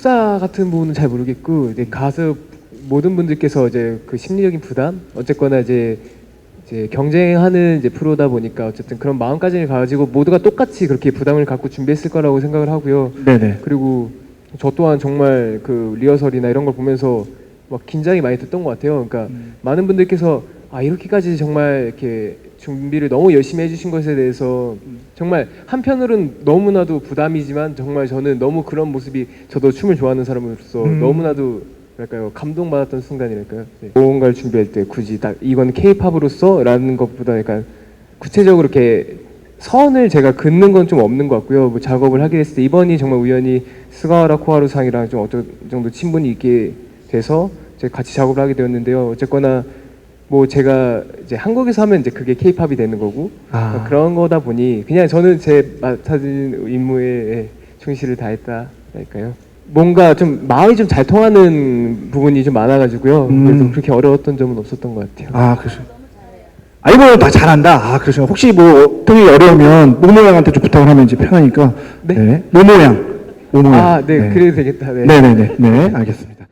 속사 같은 부분은 잘 모르겠고 이제 가수 모든 분들께서 이제 그 심리적인 부담 어쨌거나 이제 이제 경쟁하는 이제 프로다 보니까 어쨌든 그런 마음가짐을 가지고 모두가 똑같이 그렇게 부담을 갖고 준비했을 거라고 생각을 하고요. 네네. 그리고 저 또한 정말 그 리허설이나 이런 걸 보면서 막 긴장이 많이 됐던 것 같아요. 그러니까 음. 많은 분들께서 아 이렇게까지 정말 이렇게 준비를 너무 열심히 해주신 것에 대해서 정말 한편으로는 너무나도 부담이지만 정말 저는 너무 그런 모습이 저도 춤을 좋아하는 사람으로서 음. 너무나도 뭐랄까요 감동받았던 순간이랄까요. 네. 무언가를 준비할 때 굳이 딱 이건 K-팝으로서라는 것보다 약간 구체적으로 이렇게 선을 제가 긋는 건 좀 없는 것 같고요. 뭐 작업을 하게 됐을 때 이번이 정말 우연히 스가와라 코하루 상이랑 좀 어느 정도 친분이 있게 돼서 같이 작업을 하게 되었는데요. 어쨌거나 뭐 제가 이제 한국에서 하면 이제 그게 케이팝이 되는 거고 아. 그런 거다 보니 그냥 저는 제 맡아진 임무에 충실을 다했다 할까요? 뭔가 좀 마음이 좀 잘 통하는 부분이 좀 많아가지고요. 음. 그래서 그렇게 어려웠던 점은 없었던 것 같아요. 아, 그러죠. 아, 이번에 다 잘한다. 아, 그러죠. 혹시 뭐, 되게 어려우면, 모모양한테 좀 부탁을 하면 이제 편하니까. 네? 모모양. 모모양. 아, 네, 그래도 되겠다. 네. 네네네. 네, 알겠습니다.